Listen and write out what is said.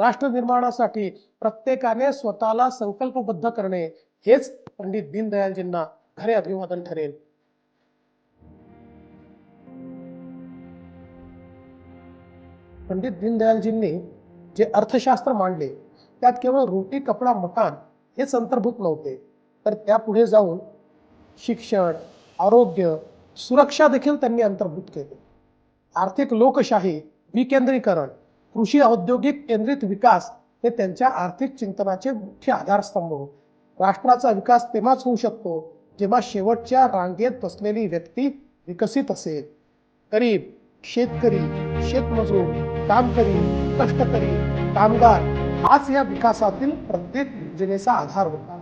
राष्ट्र निर्माणासाठी प्रत्येकाने स्वतःला संकल्पबद्ध करणे हेच पंडित दीनदयालजींना खरे अभिवादन ठरेल. पंडित दीनदयालजींनी जे अर्थशास्त्र मांडले त्यात केवळ रोटी कपडा मकान हेच अंतर्भूत नव्हते. तर त्यापुढे जाऊन शिक्षण आरोग्य सुरक्षा देखील त्यांनी अंतर्भूत केले. आर्थिक लोकशाही विकेंद्रीकरण कृषी औद्योगिक केंद्रित विकास हे त्यांच्या आर्थिक चिंतनाचे मुख्य आधारस्तंभ. राष्ट्राचा विकास तेव्हाच होऊ शकतो जेव्हा शेवटच्या रांगेत बसलेली व्यक्ती विकसित असेल. गरीब शेतकरी शेतमजूर कामकरी कष्टकरी कामगार हाच या विकासातील प्रत्येक योजनेचा आधार होता.